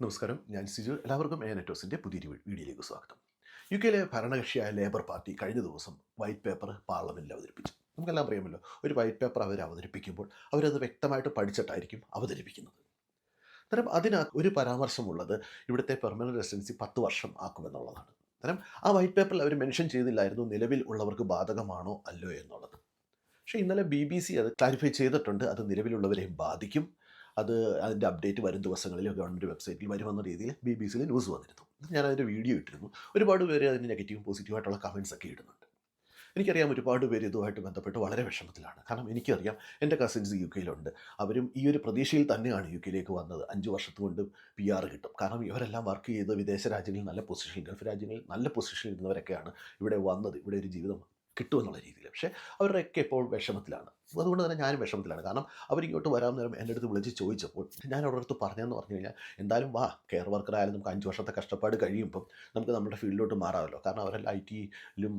നമസ്കാരം. ഞാൻ സിജു. എല്ലാവർക്കും എ നെറ്റോസിന്റെ പുതിയൊരു വീഡിയോയിലേക്ക് സ്വാഗതം. യു കെയിലെ ഭരണകക്ഷിയായ ലേബർ പാർട്ടി കഴിഞ്ഞ ദിവസം വൈറ്റ് പേപ്പർ പാർലമെന്റിൽ അവതരിപ്പിച്ചു. നമുക്കെല്ലാം അറിയാമല്ലോ ഒരു വൈറ്റ് പേപ്പർ അവർ അവതരിപ്പിക്കുമ്പോൾ അവരത് വ്യക്തമായിട്ട് പഠിച്ചിട്ടായിരിക്കും അവതരിപ്പിക്കുന്നത്. അന്നേരം അതിനകത്ത് ഒരു പരാമർശമുള്ളത് ഇവിടുത്തെ പെർമനന്റ് റെസിഡൻസി പത്ത് വർഷം ആക്കുമെന്നുള്ളതാണ്. അന്നേരം ആ വൈറ്റ് പേപ്പറിൽ അവർ മെൻഷൻ ചെയ്തില്ലായിരുന്നു നിലവിൽ ഉള്ളവർക്ക് ബാധകമാണോ അല്ലോ എന്നുള്ളത്. പക്ഷേ ഇന്നലെ ബി ബി സി അത് ക്ലാരിഫൈ ചെയ്തിട്ടുണ്ട് അത് നിലവിലുള്ളവരെയും ബാധിക്കും. അത് അതിന്റെ അപ്ഡേറ്റ് വരും ദിവസങ്ങളിൽ ഗവൺമെന്റ് വെബ്സൈറ്റിൽ വരുമെന്ന രീതിയിൽ ബി ബി സിയിൽ ന്യൂസ് വന്നിരുന്നു. ഞാൻ അതിന്റെ വീഡിയോ ഇട്ടിരുന്നു. ഒരുപാട് പേര് അതിന് നെഗറ്റീവും പോസിറ്റീവായിട്ടുള്ള കമൻസ് ഒക്കെ ഇടുന്നുണ്ട്. എനിക്കറിയാം ഒരുപാട് പേര് ഇതുമായിട്ട് ബന്ധപ്പെട്ട് വളരെ വിഷമത്തിലാണ്. കാരണം എനിക്കറിയാം എന്റെ കസിൻസ് യു കെയിലുണ്ട് അവരും ഈ ഒരു പ്രതീക്ഷയിൽ തന്നെയാണ് യു കെയിലേക്ക് വന്നത്. അഞ്ച് വർഷത്തു കൊണ്ട് പി ആർ കിട്ടും. കാരണം ഇവരെല്ലാം വർക്ക് ചെയ്ത് വിദേശ രാജ്യങ്ങളിൽ നല്ല പൊസിഷനിൽ ഗൾഫ് രാജ്യങ്ങളിൽ നല്ല പൊസിഷനിൽ ഇരുന്നവരൊക്കെയാണ് ഇവിടെ വന്നത്. ഇവിടെ ഒരു ജീവിതം കിട്ടുമെന്നുള്ള രീതിയിൽ. പക്ഷേ അവരുടെയൊക്കെ ഇപ്പോൾ വിഷമത്തിലാണ്. അതുകൊണ്ട് തന്നെ ഞാനും വിഷമത്തിലാണ്. കാരണം അവരിങ്ങോട്ട് വരാൻ നേരം എന്റെ അടുത്ത് വിളിച്ച് ചോദിച്ചപ്പോൾ ഞാൻ അവരുടെ അടുത്ത് പറഞ്ഞതെന്ന് പറഞ്ഞു കഴിഞ്ഞാൽ എന്തായാലും വാ കെയർ വർക്കറായാലും നമുക്ക് അഞ്ച് വർഷത്തെ കഷ്ടപ്പാട് കഴിയുമ്പം നമുക്ക് നമ്മുടെ ഫീൽഡിലോട്ട് മാറാമല്ലോ. കാരണം അവരെല്ലാം ഐ ടിയിലും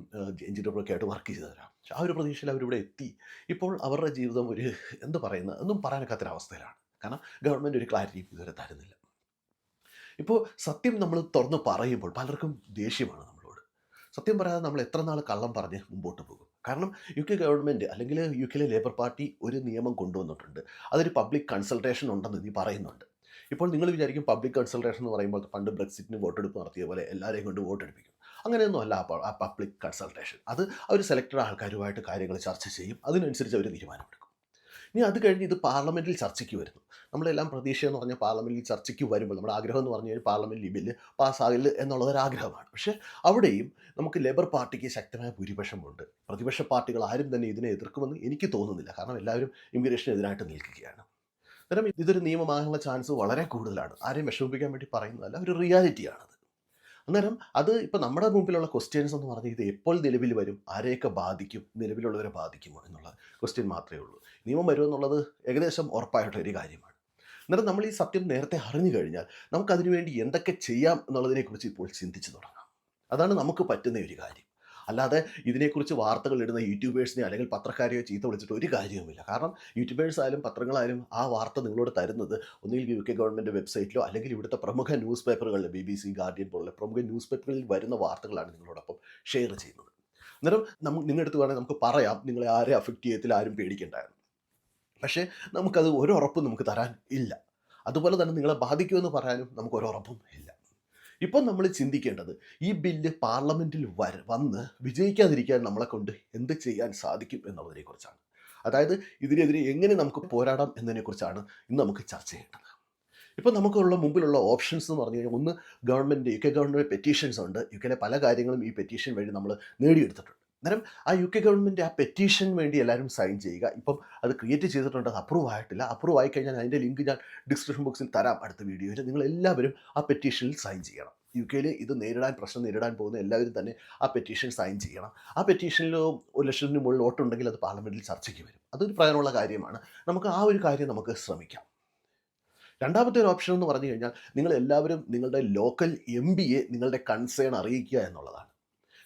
എഞ്ചിനീയറൊക്കെ ആയിട്ട് വർക്ക് ചെയ്തവരാണ് പക്ഷേ ആ ഒരു പ്രതീക്ഷയിൽ അവരിവിടെ എത്തി. ഇപ്പോൾ അവരുടെ ജീവിതം ഒരു എന്ത് പറയുന്നത് ഒന്നും പറയാനൊക്കാത്തൊരവസ്ഥയിലാണ് കാരണം ഗവൺമെന്റ് ഒരു ക്ലാരിറ്റി ഇതുവരെ തരുന്നില്ല. ഇപ്പോൾ സത്യം നമ്മൾ തുറന്ന് പറയുമ്പോൾ പലർക്കും ദേഷ്യമാണ്. സത്യം പറയാതെ നമ്മൾ എത്ര നാൾ കള്ളം പറഞ്ഞ് മുമ്പോട്ട് പോകും. കാരണം യു കെ ഗവൺമെന്റ് അല്ലെങ്കിൽ യു കെയിലെ ലേബർ പാർട്ടി ഒരു നിയമം കൊണ്ടുവന്നിട്ടുണ്ട്. അതൊരു പബ്ലിക് കൺസൾട്ടേഷൻ ഉണ്ടെന്ന് നീ പറയുന്നുണ്ട്. ഇപ്പോൾ നിങ്ങൾ വിചാരിക്കും പബ്ലിക് കൺസൾട്ടേഷൻ എന്ന് പറയുമ്പോൾ പണ്ട് ബ്രെക്സിറ്റിന് വോട്ടെടുപ്പ് നടത്തിയ പോലെ എല്ലാവരെയും കൊണ്ട് വോട്ടെടുപ്പിക്കും. അങ്ങനെയൊന്നും അല്ല ആ പബ്ലിക് കൺസൾട്ടേഷൻ. അത് അവർ സെലക്റ്റഡ് ആൾക്കാരുമായിട്ട് കാര്യങ്ങൾ ചർച്ച ചെയ്യും. അതിനനുസരിച്ച് അവർ തീരുമാനമെടുക്കും. ഇനി അത് കഴിഞ്ഞ് ഇത് പാർലമെന്റിൽ ചർച്ചയ്ക്ക് വരുന്നു. നമ്മളെല്ലാം പ്രതീക്ഷ എന്ന് പറഞ്ഞാൽ പാർലമെന്റിൽ ചർച്ചയ്ക്ക് വരുമ്പോൾ നമ്മുടെ ആഗ്രഹം എന്ന് പറഞ്ഞു കഴിഞ്ഞാൽ പാർലമെന്റിൽ ഈ ബില്ല് പാസ്സാകില്ല എന്നുള്ളതൊരാഗ്രഹമാണ് പക്ഷേ അവിടെയും നമുക്ക് ലേബർ പാർട്ടിക്ക് ശക്തമായ ഭൂരിപക്ഷമുണ്ട്. പ്രതിപക്ഷ പാർട്ടികൾ ആരും തന്നെ ഇതിനെ എതിർക്കുമെന്ന് എനിക്ക് തോന്നുന്നില്ല. കാരണം എല്ലാവരും ഇമിഗ്രേഷനെതിരായിട്ട് നിൽക്കുകയാണ്. അന്നേരം ഇതൊരു നിയമമാകാനുള്ള ചാൻസ് വളരെ കൂടുതലാണ്. ആരെയും വിഷമിപ്പിക്കാൻ വേണ്ടി പറയുന്നതല്ല ഒരു റിയാലിറ്റിയാണത്. അന്നേരം അത് ഇപ്പം നമ്മുടെ മുമ്പിലുള്ള ക്വസ്റ്റ്യൻസ് എന്ന് പറഞ്ഞാൽ ഇത് എപ്പോൾ നിലവിൽ വരും? ആരെയൊക്കെ ബാധിക്കും? നിലവിലുള്ളവരെ ബാധിക്കുമോ? എന്നുള്ള ക്വസ്റ്റ്യൻ മാത്രമേ ഉള്ളൂ. നിയമം വരുമെന്നുള്ളത് ഏകദേശം ഉറപ്പായിട്ടുള്ള ഒരു കാര്യമാണ്. അന്നേരം നമ്മൾ ഈ സത്യം നേരത്തെ അറിഞ്ഞു കഴിഞ്ഞാൽ നമുക്കതിനു വേണ്ടി എന്തൊക്കെ ചെയ്യാം എന്നുള്ളതിനെക്കുറിച്ച് ഇപ്പോൾ ചിന്തിച്ചു തുടങ്ങാം. അതാണ് നമുക്ക് പറ്റുന്ന ഒരു കാര്യം. അല്ലാതെ ഇതിനെക്കുറിച്ച് വാർത്തകൾ ഇടുന്ന യൂട്യൂബേഴ്സിനെ അല്ലെങ്കിൽ പത്രക്കാരെയോ ചീത്ത വിളിച്ചിട്ട് ഒരു കാര്യവുമില്ല. കാരണം യൂട്യൂബേഴ്സ് ആയാലും പത്രങ്ങളായാലും ആ വാർത്ത നിങ്ങളോട് തരുന്നത് ഒന്നുകിൽ യു കെ ഗവൺമെന്റ് വെബ്സൈറ്റിലോ അല്ലെങ്കിൽ ഇവിടുത്തെ പ്രമുഖ ന്യൂസ് പേപ്പറുകളിൽ ബി ബി സി ഗാർഡിയൻ പോലുള്ള പ്രമുഖ ന്യൂസ് പേപ്പറുകളിൽ വരുന്ന വാർത്തകളാണ് നിങ്ങളോടൊപ്പം ഷെയർ ചെയ്യുന്നത്. അന്നേരം നമുക്ക് നിങ്ങളെടുത്ത് വേണമെങ്കിൽ നമുക്ക് പറയാം നിങ്ങളെ ആരെ അഫക്റ്റ് ചെയ്യത്തിൽ ആരും പേടിക്കണ്ടായിരുന്നു പക്ഷേ നമുക്കത് ഒരു ഉറപ്പും നമുക്ക് തരാൻ ഇല്ല. അതുപോലെ തന്നെ നിങ്ങളെ ബാധിക്കുമെന്ന് പറയാനും നമുക്ക് ഒരു ഉറപ്പും ഇല്ല. ഇപ്പം നമ്മൾ ചിന്തിക്കേണ്ടത് ഈ ബില്ല് പാർലമെന്റിൽ വര വന്ന് വിജയിക്കാതിരിക്കാൻ നമ്മളെ കൊണ്ട് എന്ത് ചെയ്യാൻ സാധിക്കും എന്നുള്ളതിനെക്കുറിച്ചാണ് അതായത് ഇതിനെതിരെ എങ്ങനെ നമുക്ക് പോരാടാം എന്നതിനെക്കുറിച്ചാണ് ഇന്ന് നമുക്ക് ചർച്ച ചെയ്യേണ്ടത്. ഇപ്പം നമുക്കുള്ള മുമ്പിലുള്ള ഓപ്ഷൻസ് എന്ന് പറഞ്ഞു കഴിഞ്ഞാൽ ഒന്ന് government U K government petitions ഉണ്ട്. യു കെയിലെ പല കാര്യങ്ങളും ഈ പെറ്റീഷൻ വഴി നമ്മൾ നേടിയെടുത്തിട്ടുണ്ട്. അന്നേരം ആ യു കെ ഗവൺമെന്റ് ആ പെറ്റീഷൻ വേണ്ടി എല്ലാവരും സൈൻ ചെയ്യുക. ഇപ്പം അത് ക്രിയേറ്റ് ചെയ്തിട്ടുണ്ട് അത് അപ്രൂവ് ആയിട്ടില്ല. അപ്രൂവ് ആയി കഴിഞ്ഞാൽ അതിന്റെ ലിങ്ക് ഞാൻ ഡിസ്ക്രിപ്ഷൻ ബോക്സിൽ തരാം അടുത്ത വീഡിയോയിൽ നിങ്ങൾ എല്ലാവരും ആ പെറ്റീഷനിൽ സൈൻ ചെയ്യണം. യു കെയിൽ ഇത് നേരിടാൻ പ്രശ്നം നേരിടാൻ പോകുന്ന എല്ലാവരും തന്നെ ആ പെറ്റീഷൻ സൈൻ ചെയ്യണം. ആ പെറ്റീഷനിൽ ഒരു ലക്ഷത്തിന് മുകളിൽ വോട്ടുണ്ടെങ്കിൽ അത് പാർലമെന്റിൽ ചർച്ചയ്ക്ക് വരും. അതൊരു പ്രധാനമുള്ള കാര്യമാണ്. നമുക്ക് ആ ഒരു കാര്യം നമുക്ക് ശ്രമിക്കാം. രണ്ടാമത്തെ ഒരു ഓപ്ഷൻ എന്ന് പറഞ്ഞു കഴിഞ്ഞാൽ നിങ്ങൾ എല്ലാവരും നിങ്ങളുടെ ലോക്കൽ എം ബിയെ നിങ്ങളുടെ കൺസേൺ അറിയിക്കുക എന്നുള്ളതാണ്.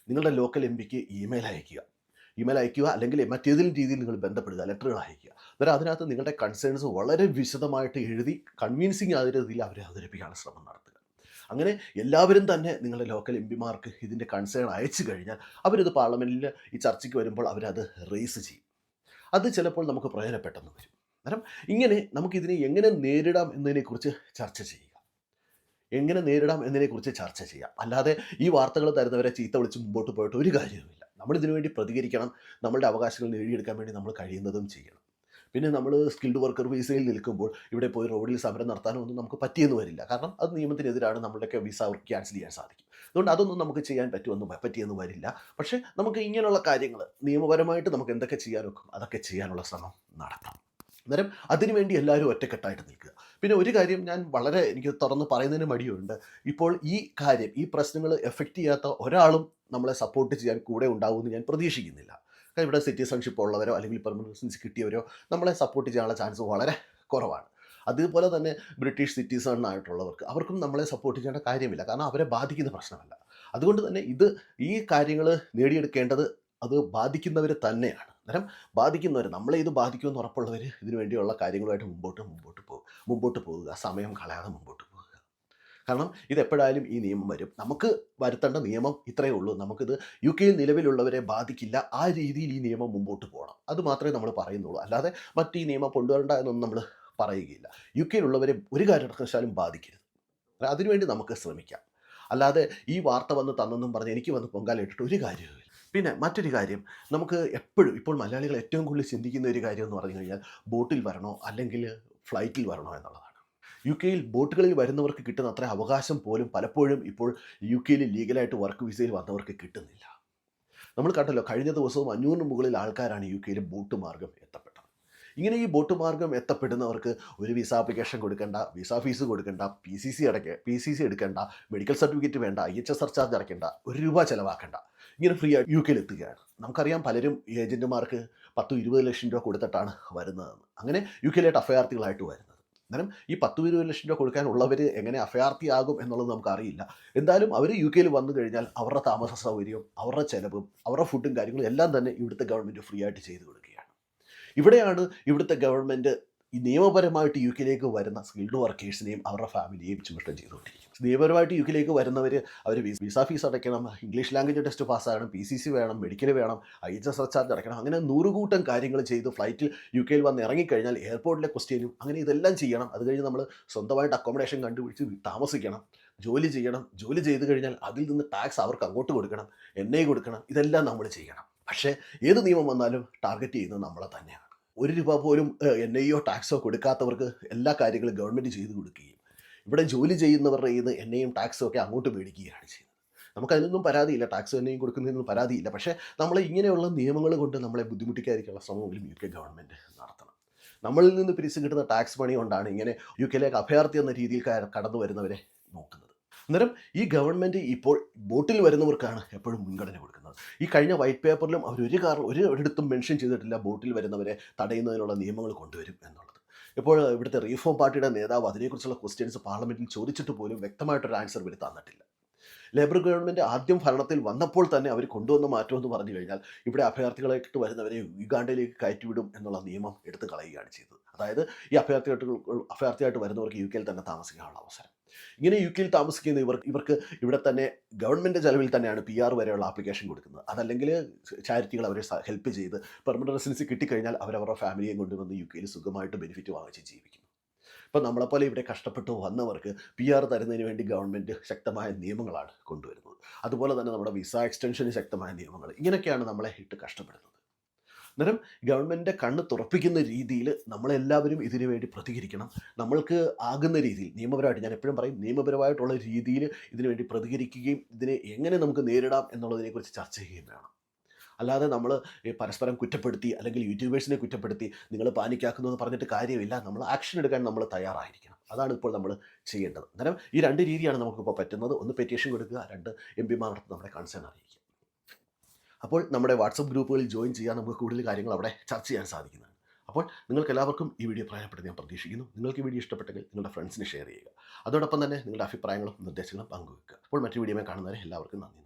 നിങ്ങളുടെ ലോക്കൽ എം പിക്ക് ഇമെയിൽ അയക്കുക ഇമെയിൽ അയക്കുക അല്ലെങ്കിൽ മറ്റേതെങ്കിലും രീതിയിൽ നിങ്ങൾ ബന്ധപ്പെടുക ലെറ്ററുകൾ അയക്കുക അന്നേരം അതിനകത്ത് നിങ്ങളുടെ കൺസേൺസ് വളരെ വിശദമായിട്ട് എഴുതി കൺവിൻസിങ് ആയ രീതിയിൽ അവരെ അവതരിപ്പിക്കാനുള്ള ശ്രമം നടത്തുക. അങ്ങനെ എല്ലാവരും തന്നെ നിങ്ങളുടെ ലോക്കൽ എം പിമാർക്ക് ഇതിന്റെ കൺസേൺ അയച്ചു കഴിഞ്ഞാൽ അവരത് പാർലമെന്റിൽ ഈ ചർച്ചയ്ക്ക് വരുമ്പോൾ അവരത് റേസ് ചെയ്യും. അത് ചിലപ്പോൾ നമുക്ക് പ്രയോജനപ്പെട്ടെന്ന് വരും. കാരണം ഇങ്ങനെ നമുക്കിതിനെ എങ്ങനെ നേരിടാം എന്നതിനെക്കുറിച്ച് ചർച്ച ചെയ്യുക എങ്ങനെ നേരിടാം എന്നതിനെക്കുറിച്ച് ചർച്ച ചെയ്യാം. അല്ലാതെ ഈ വാർത്തകൾ തരുന്നവരെ ചീത്ത വിളിച്ച് മുമ്പോട്ട് പോയിട്ട് ഒരു കാര്യവുമില്ല. നമ്മൾ വേണ്ടി പ്രതികരിക്കണം നമ്മളുടെ അവകാശങ്ങൾ നേടിയെടുക്കാൻ വേണ്ടി നമ്മൾ കഴിയുന്നതും ചെയ്യണം. പിന്നെ നമ്മൾ സ്കിൽഡ് വർക്കർ വിസയിൽ നിൽക്കുമ്പോൾ ഇവിടെ പോയി റോഡിൽ സമരം നടത്താനോ ഒന്നും നമുക്ക് പറ്റിയെന്ന് വരില്ല. കാരണം അത് നിയമത്തിനെതിരാണ് നമ്മളുടെയൊക്കെ വിസ ക്യാൻസൽ ചെയ്യാൻ സാധിക്കും. അതുകൊണ്ട് അതൊന്നും നമുക്ക് ചെയ്യാൻ പറ്റുമെന്ന് പറ്റിയെന്ന് വരില്ല. പക്ഷേ നമുക്ക് ഇങ്ങനെയുള്ള കാര്യങ്ങൾ നിയമപരമായിട്ട് നമുക്ക് എന്തൊക്കെ ചെയ്യാനൊക്കും അതൊക്കെ ചെയ്യാനുള്ള ശ്രമം നടത്താം അന്നേരം അതിനുവേണ്ടി എല്ലാവരും ഒറ്റക്കെട്ടായിട്ട് നിൽക്കുക. പിന്നെ ഒരു കാര്യം ഞാൻ വളരെ എനിക്ക് തുറന്ന് പറയുന്നതിന് മടിയുണ്ട്. ഇപ്പോൾ ഈ കാര്യം ഈ പ്രശ്നങ്ങൾ എഫക്റ്റ് ചെയ്യാത്ത ഒരാളും നമ്മളെ സപ്പോർട്ട് ചെയ്യാൻ കൂടെ ഉണ്ടാവുമെന്ന് ഞാൻ പ്രതീക്ഷിക്കുന്നില്ല. കാരണം ഇവിടെ സിറ്റിസൺഷിപ്പ് ഉള്ളവരോ അല്ലെങ്കിൽ പെർമനൻസി കിട്ടിയവരോ നമ്മളെ സപ്പോർട്ട് ചെയ്യാനുള്ള ചാൻസ് വളരെ കുറവാണ്. അതുപോലെ തന്നെ ബ്രിട്ടീഷ് സിറ്റിസൺ ആയിട്ടുള്ളവർക്ക് അവർക്കും നമ്മളെ സപ്പോർട്ട് ചെയ്യേണ്ട കാര്യമില്ല. കാരണം അവരെ ബാധിക്കുന്ന പ്രശ്നമല്ല. അതുകൊണ്ട് തന്നെ ഇത് ഈ കാര്യങ്ങൾ നേടിയെടുക്കേണ്ടത് അത് ബാധിക്കുന്നവർ തന്നെയാണ്. അന്നേരം ബാധിക്കുന്നവർ നമ്മളെ ഇത് ബാധിക്കുമെന്ന് ഉറപ്പുള്ളവർ ഇതിനു വേണ്ടിയുള്ള കാര്യങ്ങളുമായിട്ട് മുമ്പോട്ട് മുമ്പോട്ട് പോകും മുമ്പോട്ട് പോവുക. സമയം കളയാതെ മുമ്പോട്ട് പോവുക. കാരണം ഇത് എപ്പോഴായാലും ഈ നിയമം വരും. നമുക്ക് വരുത്തേണ്ട നിയമം ഇത്രയേ ഉള്ളൂ. നമുക്കിത് യു കെയിൽ നിലവിലുള്ളവരെ ബാധിക്കില്ല. ആ രീതിയിൽ ഈ നിയമം മുമ്പോട്ട് പോകണം. അത് മാത്രമേ നമ്മൾ പറയുന്നുള്ളൂ. അല്ലാതെ മറ്റ് നിയമം കൊണ്ടുവരേണ്ട എന്നൊന്നും നമ്മൾ പറയുകയില്ല. യു കെയിലുള്ളവരെ ഒരു കാരണവശാലും ബാധിക്കരുത്. അതിനുവേണ്ടി നമുക്ക് ശ്രമിക്കാം. അല്ലാതെ ഈ വാർത്ത വന്ന് തന്നെന്നും പറഞ്ഞ് എനിക്ക് വന്ന് പൊങ്കാലിട്ടിട്ട് ഒരു കാര്യവുമില്ല. പിന്നെ മറ്റൊരു കാര്യം നമുക്ക് എപ്പോഴും ഇപ്പോൾ മലയാളികൾ ഏറ്റവും കൂടുതൽ ചിന്തിക്കുന്ന ഒരു കാര്യം എന്ന് പറഞ്ഞു കഴിഞ്ഞാൽ ബോട്ടിൽ വരണോ അല്ലെങ്കിൽ ഫ്ലൈറ്റിൽ വരണോ എന്നുള്ളതാണ്. യു കെയിൽ ബോട്ടുകളിൽ വരുന്നവർക്ക് കിട്ടുന്ന അത്ര അവകാശം പോലും പലപ്പോഴും ഇപ്പോൾ യു കെയിൽ ലീഗലായിട്ട് വർക്ക് വിസയിൽ വന്നവർക്ക് കിട്ടുന്നില്ല. നമ്മൾ കണ്ടല്ലോ കഴിഞ്ഞ ദിവസവും അഞ്ഞൂറിന് മുകളിൽ ആൾക്കാരാണ് യു കെയിൽ ബോട്ട് മാർഗം എത്തപ്പെട്ടത്. ഇങ്ങനെ ഈ ബോട്ട് മാർഗം എത്തപ്പെടുന്നവർക്ക് ഒരു വിസ ആപ്ലിക്കേഷൻ കൊടുക്കേണ്ട വിസ ഫീസ് കൊടുക്കേണ്ട പി സി സി അടയ്ക്ക പി സി സി എടുക്കേണ്ട മെഡിക്കൽ സർട്ടിഫിക്കറ്റ് വേണ്ട ഐ എച്ച് എസ് സർചാർജ് അടയ്ക്കേണ്ട ഒരു രൂപ ചിലവാക്കേണ്ട. ഇങ്ങനെ ഫ്രീ ആയിട്ട് യു കെയിൽ എത്തുകയാണ്. നമുക്കറിയാം പലരും ഏജന്റുമാർക്ക് പത്തും ഇരുപത് ലക്ഷം രൂപ കൊടുത്തിട്ടാണ് വരുന്നതെന്ന് അങ്ങനെ യു കെയിലായിട്ട് അഭയാർത്ഥികളായിട്ട് വരുന്നത്. അന്നേരം ഈ പത്തും ഇരുപത് ലക്ഷം രൂപ കൊടുക്കാനുള്ളവർ എങ്ങനെ അഭയാർത്ഥിയാകും എന്നുള്ളത് നമുക്കറിയില്ല. എന്തായാലും അവർ യു കെയിൽ വന്നു കഴിഞ്ഞാൽ അവരുടെ താമസ സൗകര്യവും അവരുടെ ചിലവും അവരുടെ ഫുഡും കാര്യങ്ങളും എല്ലാം തന്നെ ഇവിടുത്തെ ഗവൺമെന്റ് ഫ്രീ ആയിട്ട് ചെയ്തു കൊടുക്കുകയാണ്. ഇവിടെയാണ് ഇവിടുത്തെ ഗവൺമെന്റ് ഈ നിയമപരമായിട്ട് യു കെയിലേക്ക് വരുന്ന സ്കിൽഡ് വർക്കേഴ്സിനെയും അവരുടെ ഫാമിലിയെയും ചൂഷണം ചെയ്തുകൊണ്ടിരിക്കും നിയമപരമായിട്ട് യു കെയിലേക്ക് വരുന്നവർ അവർ വിസ ഫീസ് അടയ്ക്കണം ഇംഗ്ലീഷ് ലാംഗ്വേജ് ടെസ്റ്റ് പാസ്സാകണം പി സി സി വേണം മെഡിക്കൽ വേണം ഐ എച്ച് എസ് ചാർജ് അടയ്ക്കണം അങ്ങനെ നൂറുകൂട്ടം കാര്യങ്ങൾ ചെയ്ത് ഫ്ലൈറ്റിൽ യു കെയിൽ വന്ന് ഇറങ്ങിക്കഴിഞ്ഞാൽ എയർപോർട്ടിലെ ക്വസ്റ്റ്യനും അങ്ങനെ ഇതെല്ലാം ചെയ്യണം. അത് കഴിഞ്ഞ് നമ്മൾ സ്വന്തമായിട്ട് അക്കോമഡേഷൻ കണ്ടുപിടിച്ച് താമസിക്കണം ജോലി ചെയ്യണം. ജോലി ചെയ്ത് കഴിഞ്ഞാൽ അതിൽ നിന്ന് ടാക്സ് അവർക്ക് അങ്ങോട്ട് കൊടുക്കണം ഐ കൊടുക്കണം ഇതെല്ലാം നമ്മൾ ചെയ്യണം. പക്ഷേ ഏത് നിയമം വന്നാലും ടാർഗറ്റ് ചെയ്യുന്നത് നമ്മളെ തന്നെയാണ്. ഒരു രൂപ പോലും എൻ ഐയോ ടാക്സോ കൊടുക്കാത്തവർക്ക് എല്ലാ കാര്യങ്ങളും ഗവൺമെന്റ് ചെയ്തു കൊടുക്കുകയും ഇവിടെ ജോലി ചെയ്യുന്നവരുടെ ഇത് എന്നെയും ടാക്സും ഒക്കെ അങ്ങോട്ട് മേടിക്കുകയാണ് ചെയ്യുന്നത്. നമുക്കതിനൊന്നും പരാതിയില്ല ടാക്സ് എന്നെയും കൊടുക്കുന്നതിനൊന്നും പരാതിയില്ല. പക്ഷേ നമ്മൾ ഇങ്ങനെയുള്ള നിയമങ്ങൾ കൊണ്ട് നമ്മളെ ബുദ്ധിമുട്ടിക്കാതിരിക്കാനുള്ള ശ്രമമെങ്കിലും യു കെ ഗവൺമെന്റ് നടത്തണം. നമ്മളിൽ നിന്ന് പിരിച്ചു കിട്ടുന്ന ടാക്സ് മണി കൊണ്ടാണ് ഇങ്ങനെ യു കെയിലേക്ക് അഭയാർത്ഥി എന്ന രീതിയിൽ കടന്നു വരുന്നവരെ നോക്കുന്നത്. അന്നേരം ഈ ഗവൺമെന്റ് ഇപ്പോൾ ബോട്ടിൽ വരുന്നവർക്കാണ് എപ്പോഴും മുൻഗണന കൊടുക്കുന്നത്. ഈ കഴിഞ്ഞ വൈറ്റ് പേപ്പറിലും അവർ ഒരു കാരണം ഒരു ഒരിടത്തും മെൻഷൻ ചെയ്തിട്ടില്ല ബോട്ടിൽ വരുന്നവരെ തടയുന്നതിനുള്ള നിയമങ്ങൾ കൊണ്ടുവരും എന്നുള്ളത്. ഇപ്പോൾ ഇവിടുത്തെ റീഫോം പാർട്ടിയുടെ നേതാവ് അതിനെക്കുറിച്ചുള്ള ക്വസ്റ്റ്യൻസ് പാർലമെന്റിൽ ചോദിച്ചിട്ട് പോലും വ്യക്തമായിട്ടൊരു ആൻസർ ഇവർ തന്നിട്ടില്ല. ലേബർ ഗവൺമെന്റ് ആദ്യം ഭരണത്തിൽ വന്നപ്പോൾ തന്നെ അവർ കൊണ്ടുവന്ന മാറ്റം എന്ന് പറഞ്ഞു കഴിഞ്ഞാൽ ഇവിടെ അഭയാർത്ഥികളായിട്ട് വരുന്നവരെ യുഗാണ്ടയിലേക്ക് കയറ്റിവിടും എന്നുള്ള നിയമം എടുത്തു കളയുകയാണ് ചെയ്തത്. അതായത് ഈ അഭയാർത്ഥികൾ അഭയാർത്ഥിയായിട്ട് വരുന്നവർക്ക് യു കെയിൽ തന്നെ താമസിക്കാനുള്ള അവസരം. ഇങ്ങനെ യു കെയിൽ താമസിക്കുന്ന ഇവർ ഇവർക്ക് ഇവിടെ തന്നെ ഗവൺമെന്റ് ചെലവിൽ തന്നെയാണ് പി ആർ വരെയുള്ള ആപ്ലിക്കേഷൻ കൊടുക്കുന്നത്. അതല്ലെങ്കിൽ ചാരിറ്റികൾ അവരെ ഹെൽപ്പ് ചെയ്ത് പെർമനന്റ് റെസിഡൻസി കിട്ടിക്കഴിഞ്ഞാൽ അവരവരുടെ ഫാമിലിയെ കൊണ്ടുവന്ന് യു കെയിൽ സുഖമായിട്ട് ബെനിഫിറ്റ് വാങ്ങിച്ച് ജീവിക്കുന്നു ഇപ്പം നമ്മളെപ്പോലെ ഇവിടെ കഷ്ടപ്പെട്ട് വന്നവർക്ക് പി ആർ തരുന്നതിന് വേണ്ടി ഗവൺമെന്റ് ശക്തമായ നിയമങ്ങളാണ് കൊണ്ടുവരുന്നത്. അതുപോലെ തന്നെ നമ്മുടെ വിസ എക്സ്റ്റൻഷന് ശക്തമായ നിയമങ്ങൾ ഇങ്ങനെയൊക്കെയാണ് നമ്മളെ ഇട്ട് കഷ്ടപ്പെടുന്നത്. അന്നേരം ഗവൺമെന്റിന്റെ കണ്ണ് തുറപ്പിക്കുന്ന രീതിയിൽ നമ്മളെല്ലാവരും ഇതിനു വേണ്ടി പ്രതികരിക്കണം. നമ്മൾക്ക് ആകുന്ന രീതിയിൽ നിയമപരമായിട്ട് ഞാൻ എപ്പോഴും പറയും നിയമപരമായിട്ടുള്ള രീതിയിൽ ഇതിനു വേണ്ടി പ്രതികരിക്കുകയും ഇതിനെ എങ്ങനെ നമുക്ക് നേരിടാം എന്നുള്ളതിനെക്കുറിച്ച് ചർച്ച ചെയ്യുകയും വേണം. അല്ലാതെ നമ്മൾ പരസ്പരം കുറ്റപ്പെടുത്തി അല്ലെങ്കിൽ യൂട്യൂബേഴ്സിനെ കുറ്റപ്പെടുത്തി നിങ്ങൾ പാനിക്കാക്കുന്നു എന്ന് പറഞ്ഞിട്ട് കാര്യമില്ല. നമ്മൾ ആക്ഷൻ എടുക്കാൻ നമ്മൾ തയ്യാറായിരിക്കണം. അതാണ് ഇപ്പോൾ നമ്മൾ ചെയ്യേണ്ടത്. അന്നേരം ഈ രണ്ട് രീതിയാണ് നമുക്കിപ്പോൾ പറ്റുന്നത്. ഒന്ന് പെറ്റീഷൻ കൊടുക്കുക രണ്ട് എം പിമാരുടെ നമ്മുടെ കൺസേൺ അറിയിക്കുക. അപ്പോൾ നമ്മുടെ വാട്സപ്പ് ഗ്രൂപ്പുകളിൽ ജോയിൻ ചെയ്യാൻ നമുക്ക് കൂടുതൽ കാര്യങ്ങൾ അവിടെ ചർച്ച ചെയ്യാൻ സാധിക്കുന്നതാണ്. അപ്പോൾ നിങ്ങൾക്ക് എല്ലാവർക്കും ഈ വീഡിയോ പ്രയോജനപ്പെടുത്തി ഞാൻ പ്രതീക്ഷിക്കുന്നു. നിങ്ങൾക്ക് ഈ വീഡിയോ ഇഷ്ടപ്പെട്ടെങ്കിൽ നിങ്ങളുടെ ഫ്രണ്ട്സിന് ഷെയർ ചെയ്യുക. അതോടൊപ്പം തന്നെ നിങ്ങളുടെ അഭിപ്രായങ്ങളും നിർദ്ദേശങ്ങളും പങ്കുവെക്കുക അപ്പോൾ മറ്റു വീഡിയോ കാണുന്നവരെ എല്ലാവർക്കും നന്ദി.